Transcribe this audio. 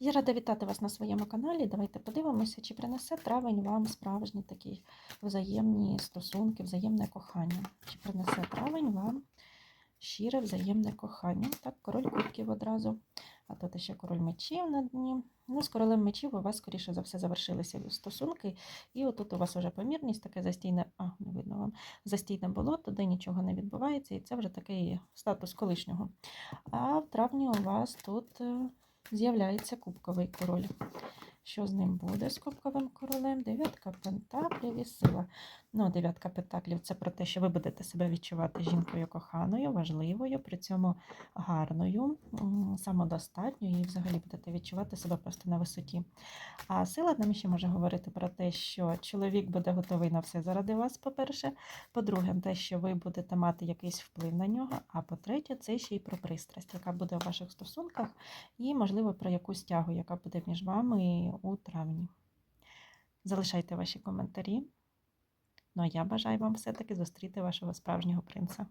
Я рада вітати вас на своєму каналі. Давайте подивимося, чи принесе травень вам справжні такі взаємні стосунки, взаємне кохання. Чи принесе травень вам щире взаємне кохання? Так, король кубків одразу. А тут ще король мечів на дні. Ну, з королем мечів у вас, скоріше за все, завершилися стосунки. І отут у вас вже помірність, таке застійне, а, не видно вам, застійне болото, де нічого не відбувається, і це вже такий статус колишнього. А в травні у вас тут е, з'являється кубковий король. Що з ним буде з кубковим королем? Дев'ятка пентаклів і сила. Ну, дев'ятка пентаклів це про те, що ви будете себе відчувати жінкою коханою, важливою, при цьому гарною, самодостатньою і взагалі будете відчувати себе просто на висоті. А сила нам ще може говорити про те, що чоловік буде готовий на все заради вас, по-перше. По-друге, те, що ви будете мати якийсь вплив на нього. А по-третє, це ще й про пристрасть, яка буде у ваших стосунках, і, можливо, про якусь тягу, яка буде між вами у травні. Залишайте ваші коментарі. Ну а я бажаю вам все-таки зустріти вашого справжнього принца.